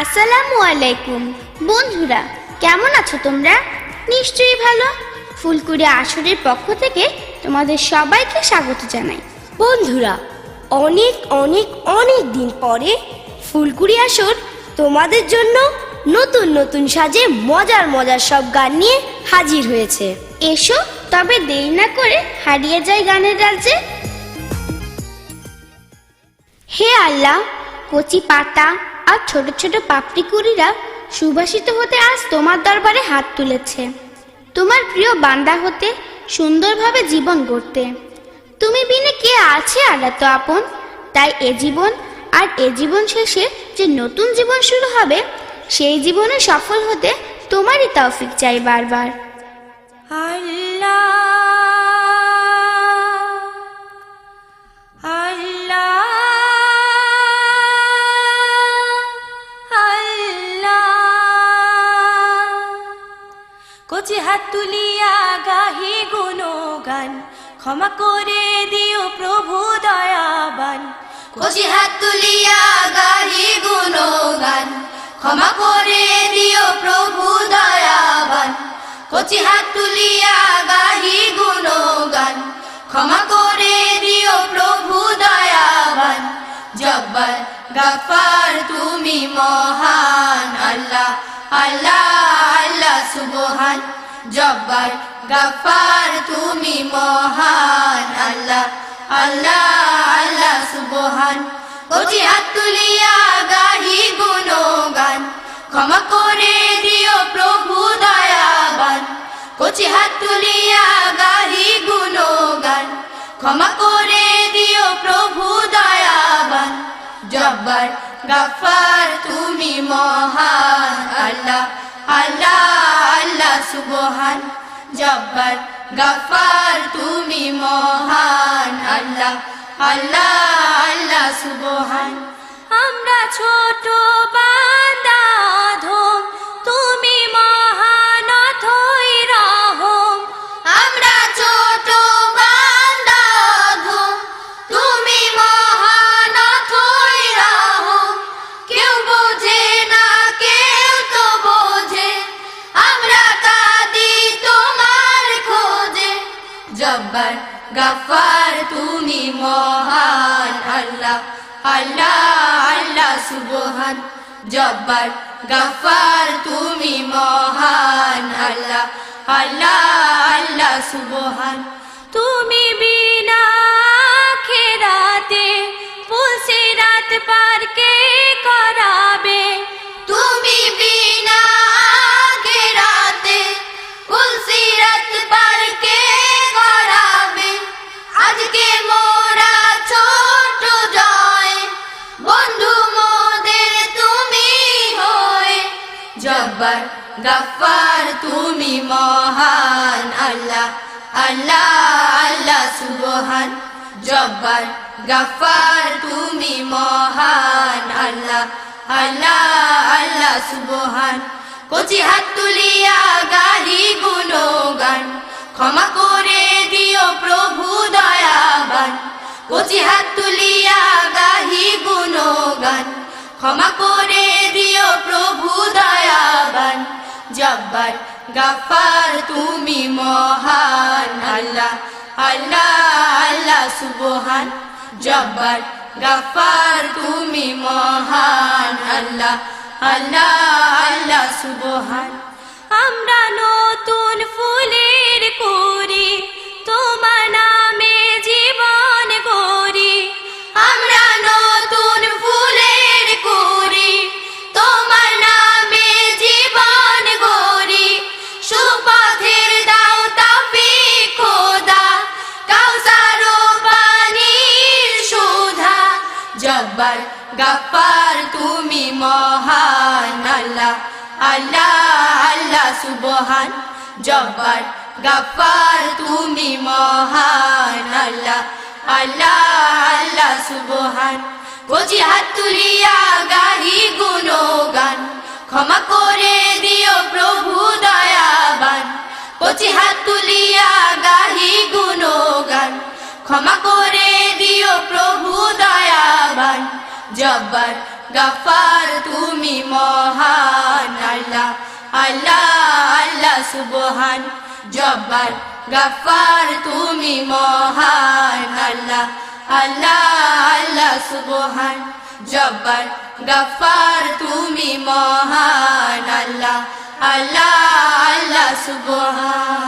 আসসালামু আলাইকুম। বন্ধুরা কেমন আছো তোমরা? নিশ্চয়ই ভালো। ফুলকুড়ি আসরের পক্ষ থেকে তোমাদের সবাইকে স্বাগত জানাই। বন্ধুরা অনেক অনেক অনেক দিন পরে ফুলকুড়ি আসর তোমাদের জন্য নতুন নতুন সাজে মজার মজার সব গান নিয়ে হাজির হয়েছে। এসো তবে দেরি না করে হারিয়ে যায় গানের রাজ্যে হে আল্লাহ কচি পাতা আর ছোট ছোট পাপড়ি কুড়িরা সুবাসিত হতে আজ তোমার দরবারে হাত তুলেছে। তোমার প্রিয় বান্দা হতে সুন্দরভাবে জীবন গড়তে। তুমি বিনে কে আছে আর এত আপন? তাই এ জীবন আর এ জীবন শেষে যে নতুন জীবন শুরু হবে, সেই জীবনে সফল হতে তোমারই তৌফিক চাই বারবার। আল্লাহ কচি হাত তুলিয়া গাহি গুণগান, ক্ষমা করে দিও প্রভু দয়াবান। কচি হাত তুলিয়া গাহি গুণগান, ক্ষমা করে দিও প্রভু দয়াবান। কচি হাত তুলিয়া গাহি গুণগান, ক্ষমা করে দিও প্রভু দয়াবান। জব্বার গাফার তুমি মহান আল্লাহ আল্লাহ। সুবহান, জব্বার গাফার তুমি মহান, আল্লাহ আল্লাহ আল্লাহ সুবহান। কচি হাত তুলিয়া গাহি গুণগান, ক্ষমা করে দিও প্রভু দয়াবান। কচি হাত তুলিয়া গাহি গুণগান, ক্ষমা করে দিও প্রভু দয়াবান। জব্বার গাফার তুমি মহান, আল্লাহ আল্লাহ আল্লাহ সুবহান জব্বার গাফার তুমি মহান আল্লাহ আল্লাহ আল্লাহ সুবহান। আমরা ছোট বান্দা জব্বার গাফার তুমি মহান আল্লাহ আল্লাহ আল্লাহ সুবহান। জব্বার গাফার তুমি মহান আল্লাহ আল্লাহ আল্লাহ সুবহান। তুমি বিনা খেরাতে পুলসিরাত পার কে গাফার তুমি মহান আল্লাহ আল্লাহ আল্লাহ সুবহান, জব্বার। গাফার তুমি মহান আল্লাহ আল্লাহ আল্লাহ সুবহান। কচি হাত তুলিয়া গাহি গুণগান, ক্ষমা করে দিও প্রভু দয়াবান। কচি হাত তুলিয়া গাহি গুণগান, ক্ষমা করে দিও প্রভু দয়াবান। জব্বার গাফার তুমি মহান, আল্লাহ আল্লাহ আল্লাহ সুবহান। জব্বার গাফার তুমি মহান, আল্লাহ আল্লাহ আল্লাহ সুবহান। জব্বার গাফার তুমি মহান আল্লাহ। আল্লাহ আল্লাহ সুবহান। জব্বার গাফার তুমি মহান আল্লাহ। আল্লাহ আল্লাহ সুবহান। কচি হাত তুলিয়া গাহি গুণগান। ক্ষমা করে দিও প্রভু দয়াবান। কচি হাত তুলিয়া গাহি গুণগান। ক্ষমা করে দিও প্রভু দয়াবান, জব্বার গাফার তুমি মহান আল্লাহ আল্লাহ আল্লাহ সুবহান, জব্বার গাফার তুমি মহান আল্লাহ আল্লাহ আল্লাহ সুবহান, জব্বার গাফার তুমি মহান আল্লাহ আল্লাহ আল্লাহ সুবহান।